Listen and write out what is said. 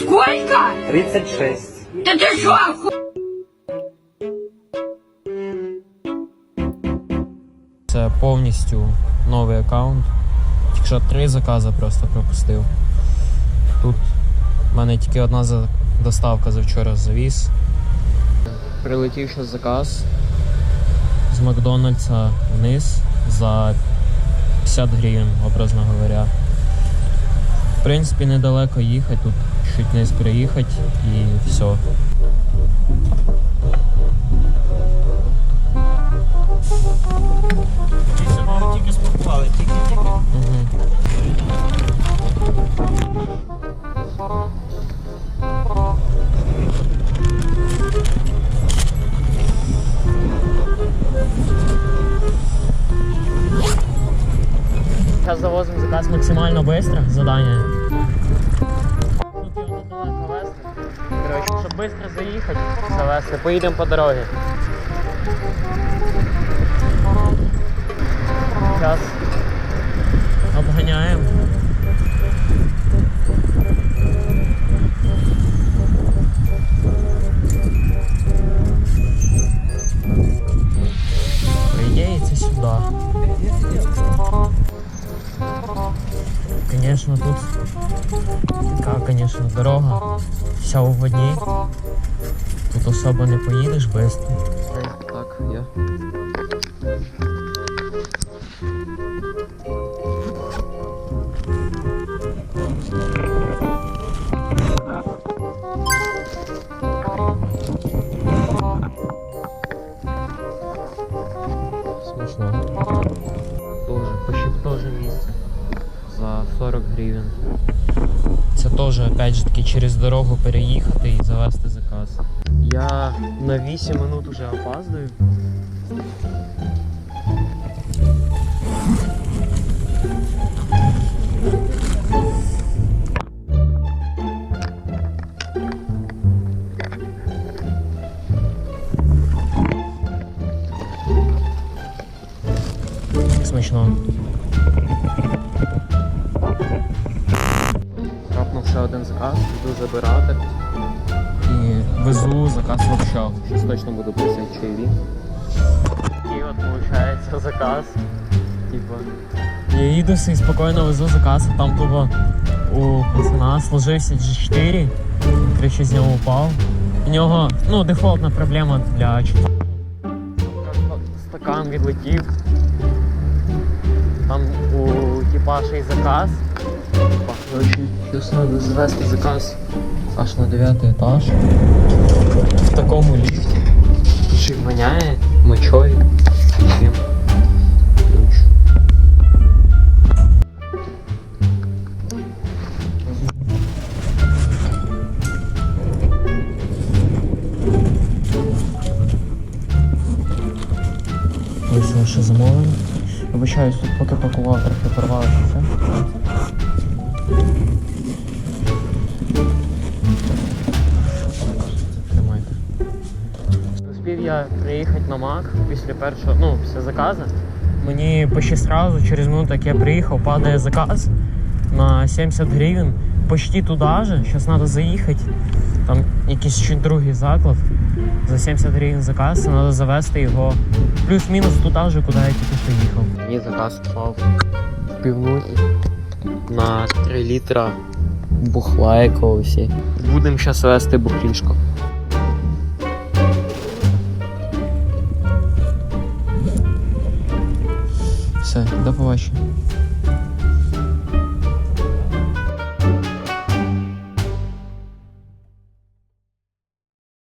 Сколько? 36. Да ты что, оху... Це повністю новий аккаунт. Тільки що три закази просто пропустив. Тут в мене тільки одна доставка за- доставка завчора завіз. Прилетів ще заказ з Макдональдса вниз за 50 гривень, образно говоря. В принципі, недалеко їхати, тут чуть не приїхати і все. Сейчас завозим заказ максимально быстро, задание. Тут його недалеко везти. Щоб швидко заїхати, завести, поїдемо по дорозі. Зараз Конечно, тут така, конечно, дорога. Вся у воді. Тут особо не поїдеш швидко. Так, я. 40 гривень. Це теж, опять же таки, через дорогу переїхати і завести заказ. Я на 8 минут уже опаздую. Смачно. Трапнув ще один заказ, йду забирати. І везу заказ в общак. Щось точно буду просити чаєві. І от виходить заказ. Типа. Я їду собі спокійно везу заказ, а там тупо у пацана сложився G4, короче, з нього упав. У нього, ну, дефолтна проблема для чіпа. Стакан відлетів. Там у типа заказ. Надо завести заказ аж на 9 етаж. В такому ліфті. Й воняє мочою. Короче. Ось ваше замовлення. Вибачаюсь, тут поки пакував, трохи порвалося все. Тримайте. Успів я приїхати на Мак після першого, ну, після заказу. Мені почти сразу, через минуту, як я приїхав, падає заказ на 70 гривень. Почти туди же. Зараз треба заїхати. Там якийсь чуть другий заклад. За 70 гривень заказ, треба завести його плюс-мінус туди же, куди я тільки що їхав. Мені заказ впав в півнуті на 3 літра бухла якогось. Будемо зараз вести бухлішко. Все, до побачення.